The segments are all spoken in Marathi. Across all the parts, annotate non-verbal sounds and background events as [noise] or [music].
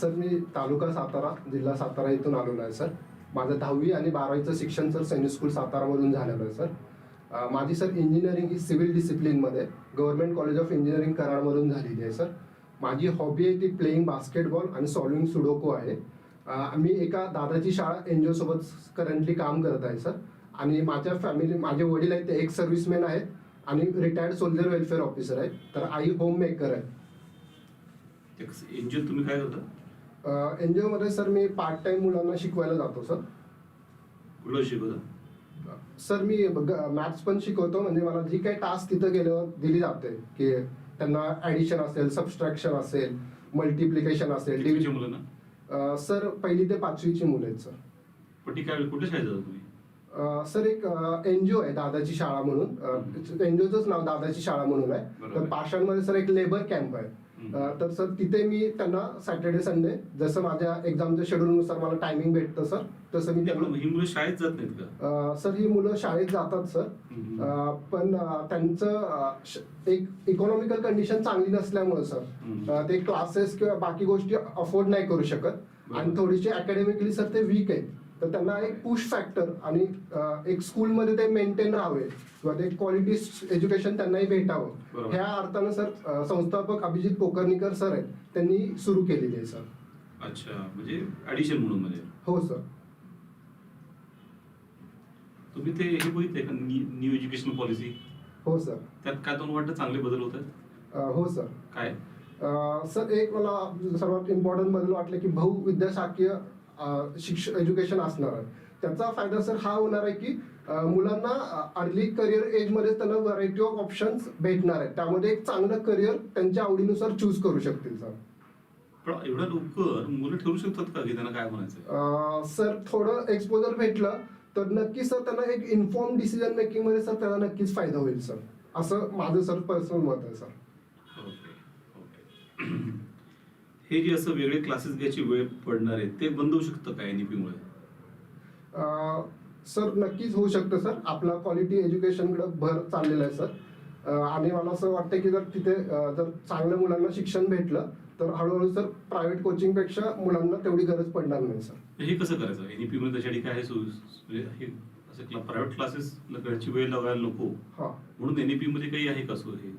सर मी तालुका सातारा जिल्हा सातारा इथून आलेलो आहे सर. माझं दहावी आणि बारावीचं शिक्षण सर सैनिक स्कूल सातारामधून झालेलं आहे सर. माझी सर इंजिनिअरिंग ही सिव्हिल डिसिप्लिनमध्ये गव्हर्नमेंट कॉलेज ऑफ इंजिनिअरिंग कराडमधून झालेली आहे सर. माझी हॉबी आहे ती प्लेईंग बास्केटबॉल आणि सॉल्विंग सुडोको आहे. मी एका दादाची शाळा एन जी ओसोबत करंटली काम करत आहे सर. आणि माझ्या फॅमिली माझे वडील आहेत ते एक सर्व्हिसमॅन आहेत आणि रिटायर्ड सोल्जर वेलफेअर ऑफिसर आहेत. तर आई होम मेकर आहे एनजीओ तुम्ही काय करता? एन जी ओमध्ये सर मी पार्ट टाइम मुलांना शिकवायला जातो सर. शिकवता? सर मी मॅथ्स पण शिकवतो म्हणजे मला जी काही टास्क तिथं गेल्यावर दिली जाते की त्यांना ऍडिशन असेल सबस्ट्रॅक्शन असेल मल्टिप्लिकेशन असेल कितवीच्या division- मुलांना अं, सर पहिली ते पाचवीची मुलं आहेत सर. पण ती काय कुठल्या शाळेत जाता तुम्ही? अं, सर एक एन जी ओ आहे दादाची शाळा म्हणून. एन जी ओचंच नाव दादाची शाळा म्हणून आहे. बरोबर. तर पाषाणमध्ये सर एक लेबर कॅम्प आहे. तर सर तिथे मी त्यांना सॅटर्डे संडे जसं माझ्या एक्झामच्या शेड्यूलनुसार मला टायमिंग भेटतं सर तसं मी त्यांना ही मुलं शाळेत जात नाहीत का? सर ही मुलं शाळेत जातात सर. पण त्यांचं एक इकॉनॉमिकल कंडिशन चांगली नसल्यामुळे सर ते क्लासेस किंवा बाकी गोष्टी अफोर्ड नाही करू शकत. आणि. थोडीशी अकॅडमिकली सर ते वीक आहेत. तर त्यांना एक पुश फॅक्टर आणि एक स्कूलमध्ये ते मेंटेन राहावे. किंवा ते क्वालिटी एज्युकेशन त्यांनाही भेटावं. ह्या अर्थानं सर संस्थापक अभिजित पोकर्णीकर सर आहेत. त्यांनी सुरू केलेली आहे सर. अच्छा. म्हणजे ऍडिशन म्हणून म्हणजे? हो सर. तुम्ही ते हे बघितलंय का न्यू एज्युकेशन पॉलिसी हो सर. त्यात काय तुम्हाला वाटतं? चांगले बदल होत आहेत हो सर. काय? सर एक मला सर्वात इम्पॉर्टंट बदल वाटलं की बहुविद्याशाखीय शिक्ष एज्युकेशन असणार. आहे त्याचा फायदा सर हा होणार आहे की मुलांना अर्ली करिअर एजमध्ये त्यांना व्हरायटी ऑफ ऑप्शन्स भेटणार आहेत. त्यामध्ये एक चांगलं करिअर त्यांच्या आवडीनुसार चूज करू शकतील सर. एवढ्या लवकर मुलं ठरवू शकतात का की त्यांना काय म्हणायचं? सर थोडं एक्सपोजर भेटलं तर नक्की सर त्यांना एक इन्फॉर्म डिसिजन मेकिंगमध्ये सर त्यांना नक्कीच फायदा होईल सर. असं माझं सर पर्सनल मत आहे सर ओके ओके हे जे असं वेगळे क्लासेस घ्यायची वेळ पडणार आहे ते बंद होऊ शकतं का एनईपी मुळे? सर नक्कीच होऊ शकतं सर. आपला क्वालिटी एज्युकेशनकडे भर चाललेला आहे सर. आणि मला असं वाटतं की जर तिथे जर चांगल्या मुलांना शिक्षण भेटलं तर हळूहळू सर प्रायव्हेट कोचिंगपेक्षा मुलांना तेवढी गरज पडणार नाही सर. हे कसं करायचं? एनईपी मध्ये त्याच्यासाठी काय आहे सो- असं प्रायव्हेट क्लासेस घरची वेळ लागायला नको. हां. म्हणून एनईपी मध्ये काही आहे का हे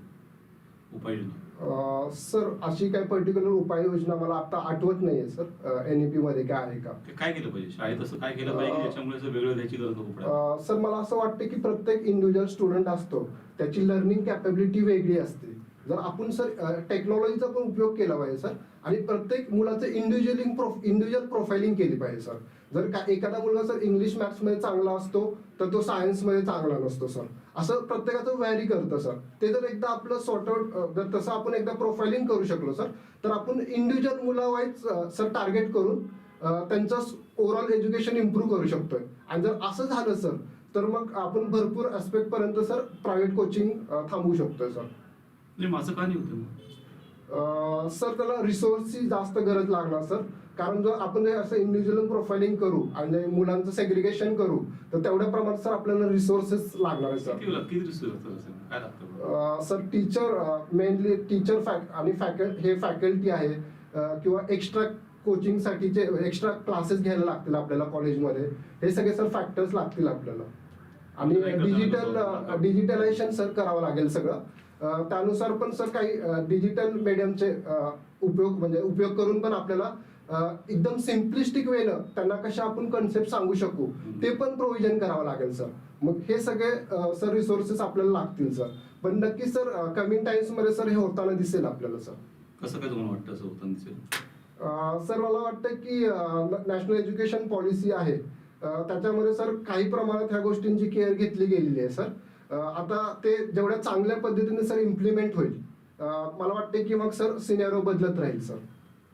उपाययोजना? सर अशी काही पर्टिक्युलर उपाययोजना मला आता आठवत नाहीये सर. एन ई पी मध्ये काय आहे का? काय केलं पाहिजे? शाळेत असं काय केलं पाहिजे वेगळं गरज नको सर मला असं वाटतं की प्रत्येक इंडिव्हिज्युअल स्टुडंट असतो त्याची लर्निंग कॅपेबिलिटी वेगळी असते. जर आपण सर टेक्नॉलॉजीचा पण उपयोग केला पाहिजे सर आणि प्रत्येक मुलाचं इंडिव्हिज्युअलिंग प्रोफ इंडिव्हिज्युअल प्रोफाइलिंग केली पाहिजे सर. जर का एखादा मुलगा सर इंग्लिश मॅथ्समध्ये चांगला असतो तर तो सायन्समध्ये चांगला नसतो सर. असं प्रत्येकाचं व्हॅरी करतं सर. ते जर एकदा आपलं सॉर्ट आउट जर तसं आपण एकदा प्रोफाइलिंग करू शकलो सर तर आपण इंडिव्हिज्युअल मुलावाईज सर टार्गेट करून त्यांचं ओव्हरऑल एज्युकेशन इम्प्रूव्ह करू शकतोय. आणि जर असं झालं सर तर मग आपण भरपूर ऍस्पेक्ट पर्यंत सर प्रायव्हेट कोचिंग थांबवू शकतोय सर. म्हणजे माझं का नाही होतं सर त्याला रिसोर्सची जास्त गरज लागणार सर. कारण जर आपण जर असं इंडिव्हिज्युअल प्रोफाइलिंग करू आणि मुलांचं सेग्रिगेशन करू तर तेवढ्या प्रमाणात सर आपल्याला रिसोर्सेस लागणार आहे sir. Sir? Teacher mainly teacher फॅक आणि फॅकल्ट हे फॅकल्टी आहे किंवा एक्स्ट्रा कोचिंगसाठीचे एक्स्ट्रा क्लासेस घ्यायला लागतील आपल्याला कॉलेजमध्ये हे सगळे सर फॅक्टर्स लागतील आपल्याला. आणि डिजिटल. डिजिटलायझेशन सर करावं लागेल सगळं. त्यानुसार पण सर काही डिजिटल मीडियमचे उपयोग म्हणजे उपयोग करून पण आपल्याला एकदम सिम्पलिस्टिक वेनं त्यांना कशा आपण कन्सेप्ट सांगू शकू ते पण प्रोव्हिजन करावं लागेल सर मग हे सगळे सर रिसोर्सेस आपल्याला लागतील सर पण नक्कीच सर कमिंग टाइम्समध्ये सर हे होताना दिसेल आपल्याला सर कसं काय तुम्हाला वाटतं असं होतं दिसेल? सर मला वाटतं की नॅशनल एज्युकेशन पॉलिसी आहे. त्याच्यामध्ये सर काही प्रमाणात ह्या गोष्टींची केअर घेतली गेलेली आहे सर आता ते जेवढ्या चांगल्या पद्धतीने सर इम्प्लिमेंट होईल मला वाटते की मग सर सिनेरो बदलत राहील सर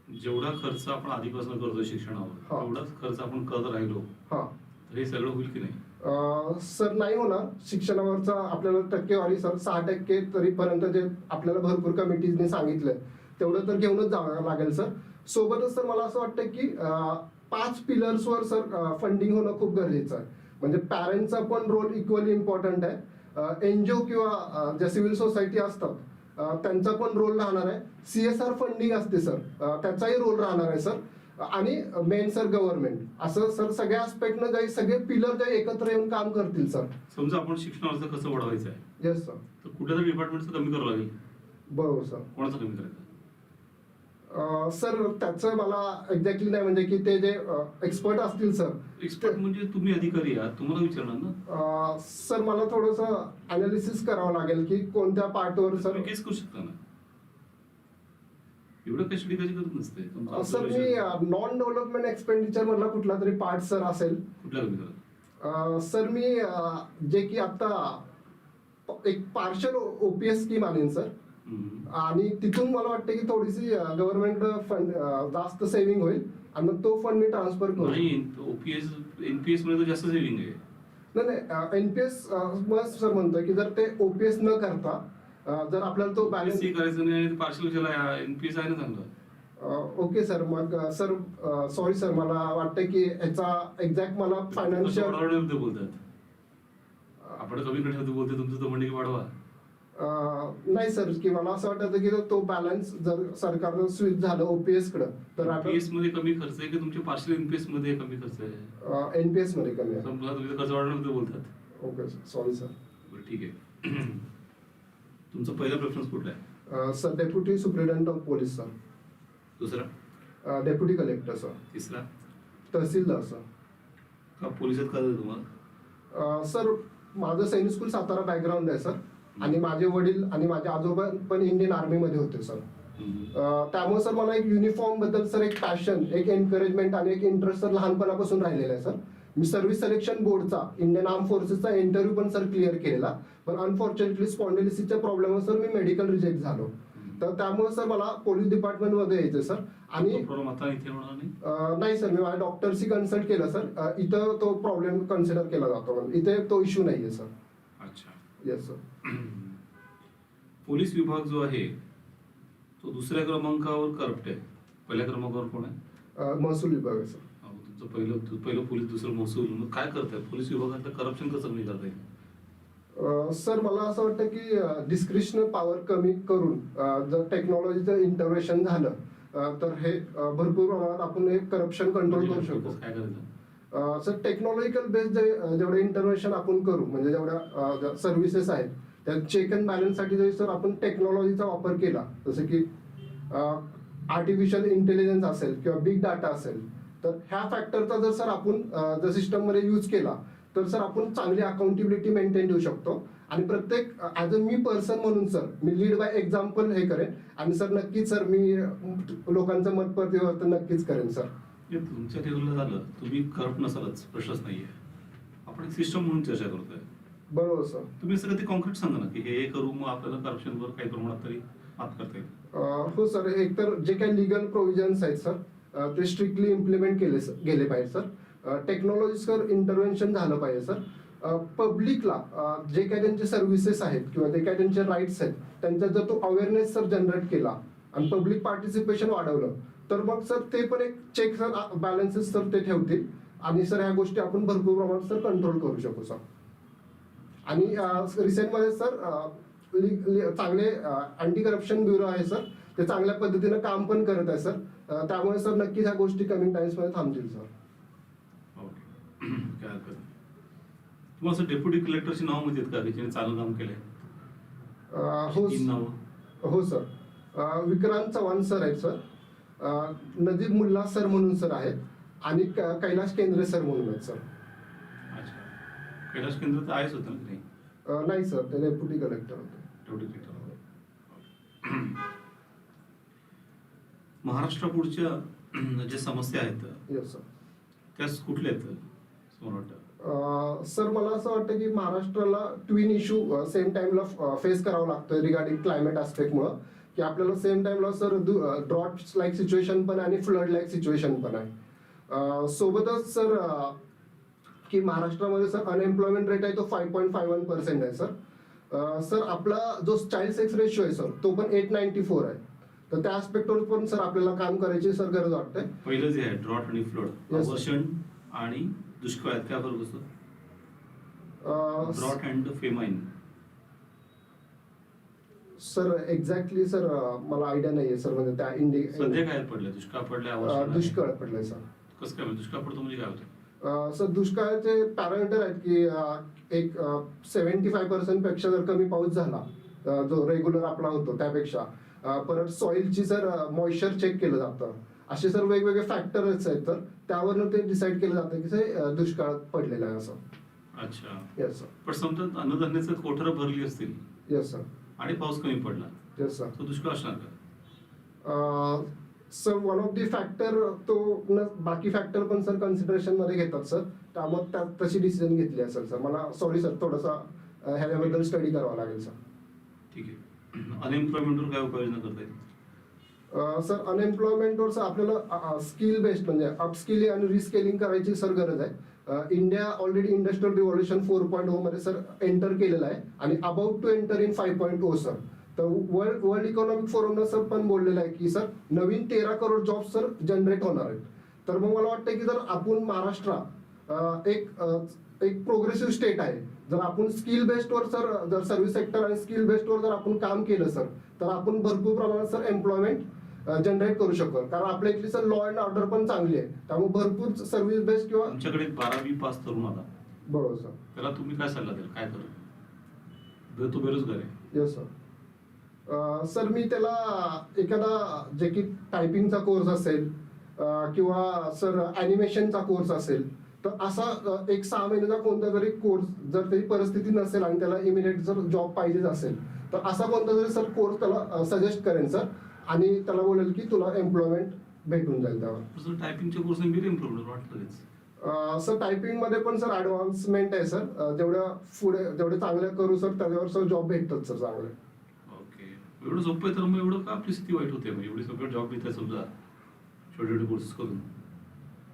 जेवढा खर्च आपण आधीपासून करतो शिक्षणावर हा. तेवढाच खर्च आपण करत राहिलो हां. तर हे सगळं होईल की नाही? अं, सर नाही होणार. शिक्षणावरचा आपल्याला टक्केवारी सर सहा टक्के तरीपर्यंत जे आपल्याला भरपूर कमिटीजने सांगितलंय तेवढं तर घेऊनच जावं लागेल सर. सोबतच सर मला असं वाटतं की अं, पाच पिलर्सवर सर फंडिंग होणं खूप गरजेचं आहे. म्हणजे पॅरेंटचा पण रोल इक्वली इम्पॉर्टंट आहे. एनजीओ किंवा अं, ज्या सिव्हिल सोसायटी असतात त्यांचा पण रोल राहणार आहे. सीएसआर फंडिंग असते सर त्याचाही रोल राहणार आहे सर आणि मेन सर गव्हर्नमेंट असं सर सगळ्या आस्पेक्टनं जे सगळे पिलर जे एकत्र येऊन काम करतील सर समजा आपण शिक्षणाचं कसं वाढवायचं आहे. येस सर तर कुठल्या तरी डिपार्टमेंटचं कमी करावं लागेल? बरोबर सर कोणाचं कमी करायचं? सर त्याचं मला एक्झॅक्टली नाही म्हणजे की ते जे एक्सपर्ट असतील सर. एक्सपर्ट म्हणजे तुम्ही अधिकारी आहात तुम्हाला विचारणार ना? सर मला थोडंसं अनालिसिस करावं लागेल की कोणत्या पार्टवर सर. तुम्ही केस करू शकता ना? एवढं कशी करत नसते. तुमचं अ, सर मी नॉन डेव्हलपमेंट एक्सपेंडिचर मधला कुठला तरी पार्ट सर असेल. करत? अ, सर मी जे की आता एक पार्शल ओपीएस स्कीम आणीन सर. आणि तिथून मला वाटतं की थोडीशी गव्हर्नमेंट फंड जास्त सेव्हिंग होईल आणि मग तो फंड मी ट्रान्सफर करू नाही ओपीएस एनपीएसमध्ये तर जास्त सेव्हिंग आहे. नाही नाही एनपीएस सर म्हणतोय की जर ते ओपीएस न करता जर आपल्याला तो बॅलन्स करायचं नाही पार्शल केला एनपीएस आहे ना चांगलं? ओके सर मग सर सॉरी सर मला वाटतं की याचा एक्झॅक्ट मला फायनान्शियल आपण कमी बोलते तुमचं तर म्हणणे की वाढवा. नाही सर की मला असं वाटतं की तो बॅलन्स जर सरकारनं स्विच झालं ओपीएसकडे तर एनपीएसमध्ये कमी खर्च आहे की? तुमच्या पार्शल एनपीएसमध्ये कमी खर्च आहे? एनपीएसमध्ये कमी आहे. समजा तुम्ही खर्च वाढवण्याबद्दल बोलतात. ओके सॉरी सर बरं ठीक आहे. [clears throat] तुमचा पहिला प्रेफरन्स कुठला आहे? Sir deputy superintendent of police sir दुसरा? डेप्युटी कलेक्टर सर तिसरा? तहसीलदार सर का पोलिसात का तुम्हाला? सर माझं सैनिक स्कूल सातारा बॅकग्राऊंड आहे सर आणि माझे वडील आणि माझे आजोबा पण इंडियन आर्मीमध्ये होते सर त्यामुळे सर मला एक युनिफॉर्मबद्दल सर एक पॅशन एक एनकरेजमेंट आणि एक इंटरेस्ट सर लहानपणापासून राहिलेला आहे सर मी सर्व्हिस सिलेक्शन बोर्डचा इंडियन आर्म फोर्सेसचा इंटरव्ह्यू पण सर क्लिअर केलेला. पण अनफॉर्च्युनेटली स्पॉन्डिलिसीच्या प्रॉब्लेम सर मी मेडिकल रिजेक्ट झालो. तर त्यामुळे सर मला पोलीस डिपार्टमेंटमध्ये यायचं सर आणि नाही? सर मी माझ्या डॉक्टरशी कन्सल्ट केलं सर इथं तो प्रॉब्लेम कन्सिडर केला जातो इथे तो इश्यू नाहीये सर येस सर [clears throat] पोलीस विभाग जो आहे तो दुसऱ्या क्रमांकावर करप्ट आहे. पहिल्या क्रमांकावर कोण आहे? महसूल विभाग आहे सर अहो, तुमचं पहिलं पोलीस दुसरं महसूल. मग काय करताय? पोलीस विभागातलं करप्शन कसं कमी करता येईल सर मला असं वाटतं की डिस्क्रिप्शनल पॉवर कमी करून जर टेक्नॉलॉजीचं इंटरव्हेन्शन झालं तर हे भरपूर प्रमाणात आपण हे करप्शन कंट्रोल करू शकतो. काय करायचं? सर टेक्नॉलॉजिकल बेस्ड जे जेवढे इंटरव्हेन्शन आपण करू म्हणजे जेवढ्या सर्व्हिसेस आहेत त्या चेक अँड बॅलन्ससाठी जरी सर आपण टेक्नॉलॉजीचा वापर केला जसं की आर्टिफिशियल इंटेलिजन्स असेल किंवा बिग डाटा असेल तर ह्या फॅक्टरचा जर सर आपण जर सिस्टममध्ये यूज केला तर सर आपण चांगली अकाउंटेबिलिटी मेंटेन ठेवू शकतो. आणि प्रत्येक ॲज अ मी पर्सन म्हणून सर मी लीड बाय एक्झाम्पल हे करेन. आणि सर नक्कीच सर मी लोकांचं मत परिवर्तन नक्कीच करेन सर. तुमच्या टेबलला झालं तुम्ही करप्ट नसालच प्रश्नच नाहीये. आपण एक सिस्टम म्हणून चर्चा करतोय. बरोबर सर. तुम्ही सगळं ते कॉन्क्रीट सांगा ना की हे हे करू मग आपल्याला करप्शनवर काही प्रमाणात तरी मात करता येईल. अ, हो सर. एकतर जे काही लिगल प्रोव्हिजन्स आहेत सर अ, ते स्ट्रिक्टली इम्प्लिमेंट केले स- गेले पाहिजे सर. टेक्नॉलॉजीसवर इंटरव्हेन्शन झालं पाहिजे सर. पब्लिकला जे काही त्यांचे सर्व्हिसेस आहेत किंवा जे काही त्यांचे राईट्स आहेत त्यांचा जर तो अवेअरनेस सर जनरेट केला आणि पब्लिक पार्टिसिपेशन वाढवलं तर मग सर ते पण एक चेक सर बॅलन्सेस सर ते ठेवतील. आणि सर ह्या गोष्टी आपण भरपूर प्रमाणात सर कंट्रोल करू शकू सर. आणि रिसेंटमध्ये सर चांगले अँटी करप्शन ब्युरो आहे सर. ते चांगल्या पद्धतीनं काम पण करत आहे सर. त्यामुळे सर नक्कीच ह्या गोष्टी कमिंग टाइम्समध्ये थांबतील सर. [clears throat] तुम्हाला असं डेप्युटी कलेक्टरची नाव माहिती का? ज्याने चांगलं काम केलंय? हो हो सर. विक्रांत चव्हाण सर आहेत सर. नजीब मुल्ला सर म्हणून सर आहेत आणि कैलाश केंद्रे सर म्हणून आहेत सर. अच्छा. कैलाश केंद्र तर आहेच होतं ना नाही अ, नाही सर. ते डेप्युटी कलेक्टर होते. कलेक्टर. महाराष्ट्रापुढच्या ज्या समस्या आहेत येस सर त्या कुठल्या आहेत असं मला वाटतं? अ, सर मला असं वाटतं की महाराष्ट्राला ट्विन इश्यू सेम टाइमला फेस करावं लागतं रिगार्डिंग क्लायमेट आस्पेक्टमुळं की आपल्याला सेम टाइमला सर ड्रॉट लाईक सिच्युएशन पण आहे आणि फ्लड लाईक सिच्युएशन पण आहे. सोबतच सर की महाराष्ट्रामध्ये सर अनएम्प्लॉयमेंट रेट आहे तो five point five one percent आहे सर सर आपला जो चाइल्ड सेक्स रेशिओ आहे सर तो पण एट नाईन्टी फोर आहे. तर त्या आस्पेक्टवर पण सर आपल्याला काम करायची सर गरज वाटते. पहिलं जे आहे ड्रॉट आणि फ्लड आणि दुष्काळात काय फरक असतो drought and famine sir exactly sir मला आयडिया नाही आहे सर म्हणजे त्या इंडि सध्या काय पडलं दुष्काळ पडल्या अं, दुष्काळ पडलाय सर. कसं काय म्हणजे दुष्काळ पडतो म्हणजे काय होतं अं, सर दुष्काळाचे पॅरामीटर आहेत की अं, एक सेव्हन्टी फाय पर्सेंटपेक्षा जर कमी पाऊस झाला अं, जो रेग्युलर आपला होतो त्यापेक्षा अं, परत सॉइलची सर मॉइश्चर चेक केलं जातं. असे सर वेगवेगळे फॅक्टर्स आहेत तर त्यावरनं ते डिसाईड केलं जातं की ते अं, दुष्काळ पडलेला आहे असं. अच्छा. येस सर पण समजा अन्नधान्याचं कोठरं भरली असतील? येस सर आणि पाऊस कमी पडला. येस सर तो दुष्काळ असणार का? Sir one of the factor तो न बाकी फॅक्टर पण सर कन्सिडरेशनमध्ये घेतात सर त्यामुळे त्या तशी डिसिजन घेतली आहे सर मला सॉरी सर थोडासा अं, ह्याच्याबद्दल स्टडी करावा लागेल सर ठीक आहे. [clears throat] अनएम्प्लॉयमेंटवर काय उपाययोजना करता येईल? अं, सर अनएम्प्लॉयमेंटवर सर आपल्याला स्किल बेस्ड म्हणजे अपस्किलिंग आणि रिस्केलिंग करायची सर गरज आहे. India already industrial revolution four point O मध्ये सर एंटर केलेलं आहे. आणि about to enter in five point O sir तर वर्ल्ड वर्ल्ड इकॉनॉमिक फोरमनं सर पण बोललेलं आहे की सर नवीन तेरा करोड जॉब सर जनरेट होणार आहेत. तर मग मला वाटतं की जर आपण महाराष्ट्र एक एक प्रोग्रेसिव्ह स्टेट आहे जर आपण स्किल बेस्डवर सर जर सर्व्हिस सेक्टर आणि स्किल बेस्डवर जर आपण काम केलं सर तर आपण भरपूर प्रमाणात सर एम्प्लॉयमेंट जनरेट करू शकतो. कारण आपल्या इथली सर लॉ अँड ऑर्डर पण चांगली आहे. त्यामुळे भरपूर सर्व्हिस बेस्ड किंवा तुमच्याकडे एक बारावी पास तरुण आला. बरोबर सर त्याला तुम्ही काय सल्ला द्याल? काय करू? तो बेरोजगार आहे. येस सर सर मी त्याला एखादा जे की टायपिंगचा कोर्स असेल किंवा सर ॲनिमेशनचा कोर्स असेल तर असा एक सहा महिन्याचा कोणता तरी कोर्स जर त्याची परिस्थिती नसेल आणि त्याला इमिडिएट जर जॉब पाहिजेच असेल तर असा कोणता तरी सर कोर्स त्याला सजेस्ट करेन सर आणि त्याला बोलेल की तुला एम्प्लॉयमेंट भेटून जाईल त्यावर टायपिंगच्या कोर्सने मी इम्प्रूव्हमेंट वाटतं अं, सर टायपिंगमध्ये पण सर ऍडव्हान्समेंट आहे सर. अं, जेवढ्या पुढे जेवढे चांगले करू सर त्याच्यावर सर जॉब भेटतात सर चांगले. ओके. एवढं सोपं आहे तर मग एवढं का आपली स्थिती वाईट होते? मग एवढी सगळं जॉब मिळते समजा छोटे छोटे कोर्सेस करून.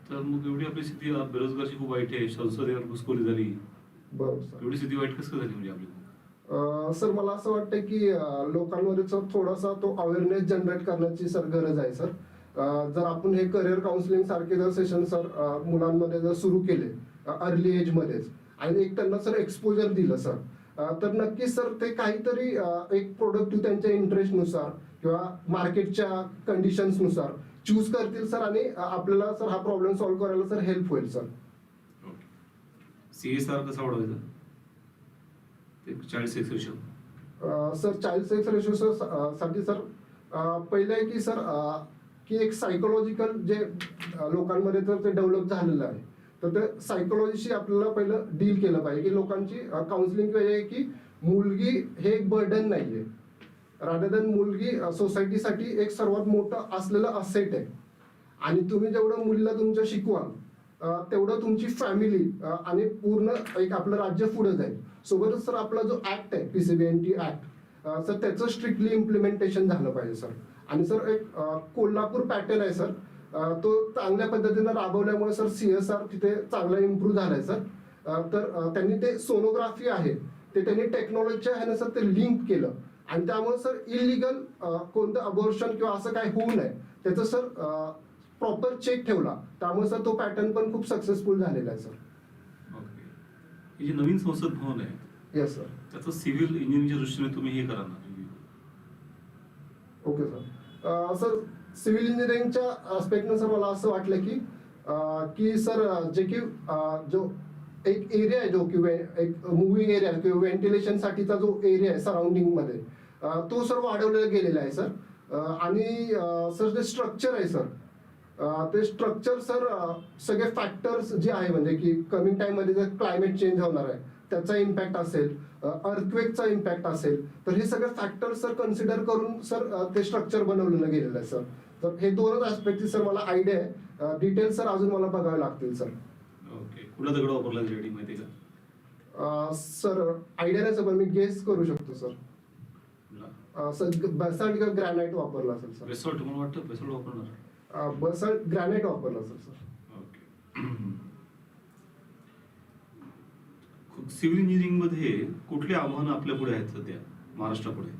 तर मग एवढी आपली स्थिती अं, बेरोजगारची खूप वाईट आहे संसदेवर घुसखोरी झाली. बरोबर सर. एवढी स्थिती वाईट कसं काय झाली म्हणजे आपली? सर मला असं वाटतं की लोकांमध्ये सर थोडासा तो अवेअरनेस जनरेट करण्याची सर गरज आहे सर. जर आपण हे करिअर काउन्सिलिंग सारखे जर सेशन सर मुलांमध्ये जर सुरू केले अर्ली एज मध्येच आणि एक त्यांना सर एक्सपोजर दिलं सर तर नक्कीच सर ते काहीतरी एक प्रोडक्टिव्ह त्यांच्या इंटरेस्टनुसार किंवा मार्केटच्या कंडिशन्सनुसार चूज करतील सर आणि आपल्याला सर हा प्रॉब्लेम सॉल्व्ह करायला सर हेल्प होईल सर. सी एस कसं कसा चाळीस एक ratio. Sir child sex ratio सरसाठी sir पहिलं आहे की सर की एक सायकोलॉजिकल जे लोकांमध्ये तर ते डेव्हलप झालेलं आहे. तर ते सायकोलॉजीशी आपल्याला पहिलं डील केलं पाहिजे की लोकांची काउन्सिलिंग आहे की मुलगी हे एक बर्डन नाहीये. रादर दॅन मुलगी सोसायटीसाठी एक सर्वात मोठं असलेलं असेट आहे. आणि तुम्ही जेवढं मुलीला तुमच्या शिकवाल तेवढं तुमची फॅमिली आणि पूर्ण एक आपलं राज्य पुढे जाईल. सोबतच सर आपला जो ऍक्ट आहे पीसीबीएनटी ऍक्ट सर त्याचं स्ट्रिक्टली इम्प्लिमेंटेशन झालं पाहिजे सर. आणि सर एक कोल्हापूर पॅटर्न आहे सर. तो चांगल्या पद्धतीनं राबवल्यामुळे सर सीएसआर तिथे चांगला इम्प्रूव्ह झालाय सर. तर त्यांनी ते सोनोग्राफी आहे ते त्यांनी टेक्नॉलॉजीच्या ह्यानं सर ते लिंक केलं. आणि त्यामुळे सर इलिगल कोणतं अबॉर्शन किंवा असं काय होऊ नये त्याचं सर प्रॉपर चेक ठेवला. त्यामुळे सर तो पॅटर्न पण खूप सक्सेसफुल झालेला आहे सर. हे जे नवीन संसद भवन आहे येस सर त्याचं सिव्हिल इंजिनिअरिंगच्या दृष्टीने तुम्ही हे करा ना ओके सर सर सिव्हिल इंजिनिअरिंगच्या आस्पेक्टनं सर मला असं वाटलं की की सर जे की जो एक एरिया आहे जो की एक मुव्हिंग एरिया किंवा व्हेंटिलेशन साठीचा जो एरिया आहे सराउंडिंगमध्ये अं, तो सर वाढवलेला गेलेला आहे सर आणि सर जे स्ट्रक्चर आहे सर ते स्ट्रक्चर सर सगळे फॅक्टर्स जे आहे म्हणजे की कमिंग टाइममध्ये जर क्लायमेट चेंज होणार आहे त्याचा इम्पॅक्ट असेल अर्थक्वेकचा इम्पॅक्ट असेल तर हे सगळे फॅक्टर सर कन्सिडर करून सर ते स्ट्रक्चर बनवलेलं गेलेलं आहे सर तर हे दोनच ऍस्पेक्टची सर मला आयडिया आहे. डिटेल्स सर अजून मला बघावे लागतील सर ओके. कुठला दगड वापरला माहिती का? सर आयडिया नाही सर पण मी गेस करू शकतो सर सर बसाल्ट किंवा ग्रॅनाइट वापरला असेल सर बेसॉल्ट मला वाटतं? बेसॉल्ट वापरणार. बसाल्ट ग्रॅनाइट वापरला सर सर. ओके. सिव्हिल इंजिनिअरिंगमध्ये कुठली आव्हानं आपल्या पुढे आहेत सध्या महाराष्ट्रापुढे?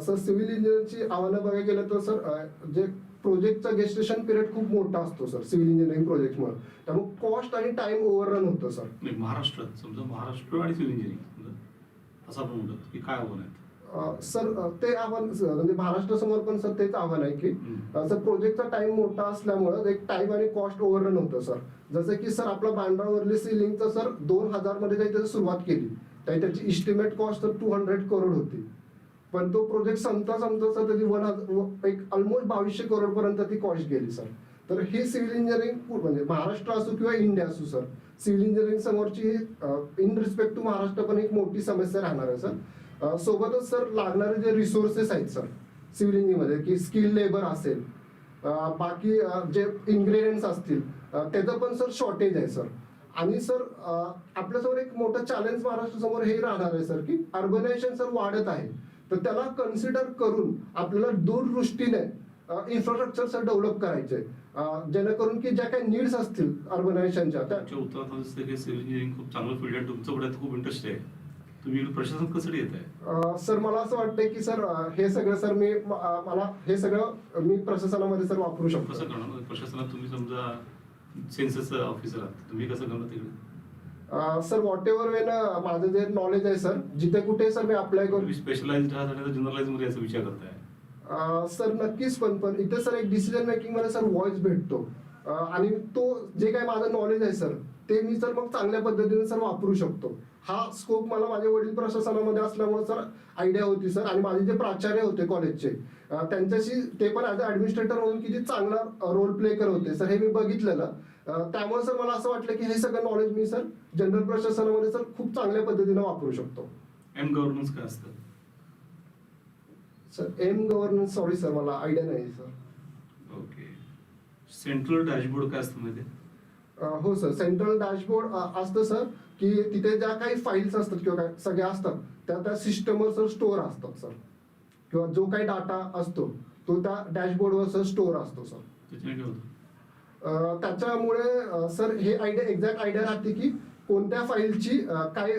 सर सिव्हिल इंजिनिअरिंगची आव्हानं बघायला गेलं तर सर जे प्रोजेक्टचा गेस्टेशन पिरियड खूप मोठा असतो सर सिव्हिल इंजिनिअरिंग प्रोजेक्टमुळे. त्यामुळे कॉस्ट आणि टाइम ओव्हररन होतं सर. महाराष्ट्रात समजा महाराष्ट्र आणि सिव्हिल इंजिनिअरिंग असं आपण म्हणतो की काय आव्हान आहेत? सर ते आव्हान म्हणजे महाराष्ट्रासमोर पण सर तेच आव्हान आहे की सर प्रोजेक्टचा टाइम मोठा असल्यामुळं एक टाइम आणि कॉस्ट ओव्हररन होतं सर. जसं की सर आपला बांद्रावरली सिलिंगचं सर दोन हजारमध्ये काही त्याची सुरुवात केली. त्याची त्याची इस्टिमेट कॉस्ट तर टू हंड्रेड करोड होती. पण तो प्रोजेक्ट संपता संपता सर त्याची वन हजार एक ऑलमोस्ट बावीसशे करोड पर्यंत ती कॉस्ट गेली सर. तर ही सिव्हिल इंजिनिअरिंग म्हणजे महाराष्ट्र असो किंवा इंडिया असो सर सिव्हिल इंजिनिअरिंग समोरची इन रिस्पेक्ट टू महाराष्ट्र पण एक मोठी समस्या राहणार आहे सर. सोबतच सर लागणारे जे रिसोर्सेस आहेत सर सिव्हिल इंजिनिअरिंगमध्ये की स्किल लेबर असेल बाकी जे इन्ग्रेडियंट्स असतील त्याचं पण सर शॉर्टेज आहे सर. आणि सर आपल्यासमोर एक मोठं चॅलेंज महाराष्ट्रासमोर हे राहणार आहे सर की अर्बनायझेशन सर वाढत आहे. तर त्याला कन्सिडर करून आपल्याला दूरदृष्टीने इन्फ्रास्ट्रक्चर सर डेव्हलप करायचे जेणेकरून की ज्या काही नीड्स असतील अर्बनायझेशनच्या उत्तरात की सिव्हिल इंजिनिअरिंग खूप चांगलं फील्ड आहे. तुमचं खूप इंटरेस्ट आहे. तुम्ही प्रशासन कसं येत आहे? सर मला असं वाटतंय की सर अ, हे सगळं सर मी म- अ, मला हे सगळं मी प्रशासनामध्ये सर वापरू कसं शकतो. करणार? प्रशासनात तुम्ही समजा सेन्सस ऑफिसर आहात तुम्ही कसं करणार तिकडे? Uh, sir whatever way ना माझं जे नॉलेज आहे सर जिथे कुठे सर मी अप्लाय करू तुम्ही स्पेशलाइज आहात आणि जनरलाइजमध्ये याचा विचार करताय. अ, सर नक्कीच पण पण इथे सर एक डिसिजन मेकिंगमध्ये सर व्हॉइस भेटतो. अ, आणि तो जे काही माझं नॉलेज आहे सर ते मी सर मग चांगल्या पद्धतीने सर वापरू शकतो. हा स्कोप मला माझ्या वडील प्रशासनामध्ये असल्यामुळे सर आयडिया होती सर आणि माझे जे प्राचार्य होते कॉलेजचे त्यांच्याशी ते पण ॲज अ ॲडमिनिस्ट्रेटर म्हणून किती चांगला रोल प्ले करत होते. सर हे मी बघितलेलं. त्यामुळे सर मला असं वाटलं की हे सगळं नॉलेज मी सर जनरल प्रशासनामध्ये सर खूप चांगल्या पद्धतीने वापरू शकतो. एम गव्हर्नन्स काय असतं? Sir M governance sorry sir मला आयडिया नाही सर. ओके सेंट्रल डॅशबोर्ड काय असतं माहिती हो सर. सेंट्रल डॅशबोर्ड असतं सर की तिथे ज्या काही फाईल्स असतात किंवा काय सगळ्या असतात त्या त्या सिस्टमवर सर स्टोअर असतात सर. किंवा जो काही डाटा असतो तो त्या डॅशबोर्डवर सर स्टोअर असतो सर. त्याच्यामुळे सर हे आयडिया एक्झॅक्ट आयडिया राहते की कोणत्या फाईलची काय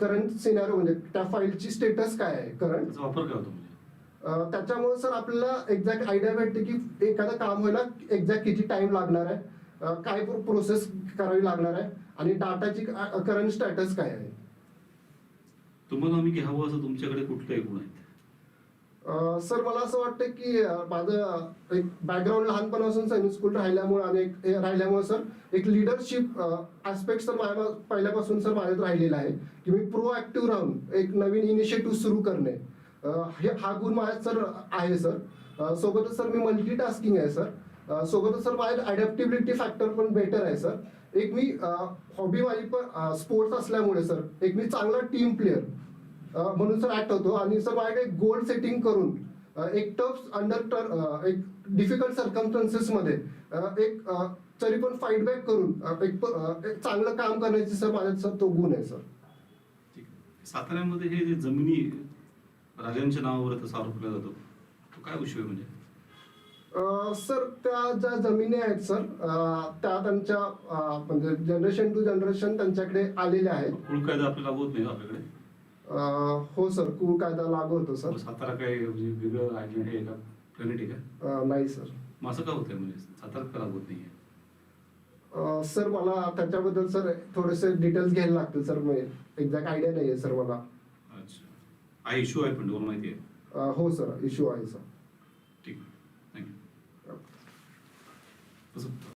करंट सिनारो म्हणजे त्या फाईलची स्टेटस काय आहे करंट वापर काय होतो म्हणजे? त्याच्यामुळे सर आपल्याला एक्झॅक्ट आयडिया भेटते की एखादं काम व्हायला एक्झॅक्ट किती टाइम लागणार आहे. काय प्रोसेस करावी लागणार आहे? आणि डाटाची करंट स्टॅटस काय आहे? तुम्हाला आम्ही घ्यावं असं तुमच्याकडे कुठले आहेत अ, सर मला असं वाटतं की माझं एक बॅकग्राऊंड लहानपणापासून सैनिक स्कूल राहिल्यामुळे आणि एक राहिल्यामुळे सर एक लिडरशिप ऍस्पेक्ट सर माझ्या पहिल्यापासून सर माझ्यात राहिलेला आहे की मी प्रोएक्टिव्ह राहून एक नवीन इनिशिएटिव्ह सुरू करणे. हे हा गुण माझ्यात सर आहे सर. सोबतच सर मी मल्टी टास्किंग आहे सर. सोबतच सर माझ्या अडॅप्टेबिलिटी फॅक्टर पण बेटर आहे सर. एक मी हॉबी माझी पण स्पोर्ट्स असल्यामुळे सर एक मी चांगला टीम प्लेअर म्हणून सर ऍक्ट होतो. आणि सर माझ्याकडे गोल सेटिंग करून एक टफ अंडर एक डिफिकल्ट सर्कमस्टन्सेसमध्ये एक तरी पण फाईट बॅक करून एक चांगलं काम करण्याची सर माझ्या सर तो गुण आहे सर. साताऱ्यामध्ये हे जे जमिनी राजांच्या नावावर तसा आरोप केला जातो तो काय विषय म्हणजे? सर त्या ज्या जमिनी आहेत सर त्या त्यांच्या म्हणजे जनरेशन टू जनरेशन त्यांच्याकडे आलेल्या आहेत. कुळ कायदा आपल्याला लागू होत नाही आपल्याकडे? हो सर कुळ कायदा लागू होतो सर. सातारा काय म्हणजे वेगळं आयलंड आहे का आहे नाही सर. मग असं का होतंय म्हणजे सातारा का लागू होत नाहीये? अ, सर मला त्याच्याबद्दल सर थोडेसे डिटेल्स घ्यायला लागतील सर मी एक्झॅक्ट आयडिया नाही आहे सर मला. अच्छा. हा इश्यू आहे पण तुम्हाला माहिती आहे? अ, हो सर इश्यू आहे सर. ठीक थँक्यू तसं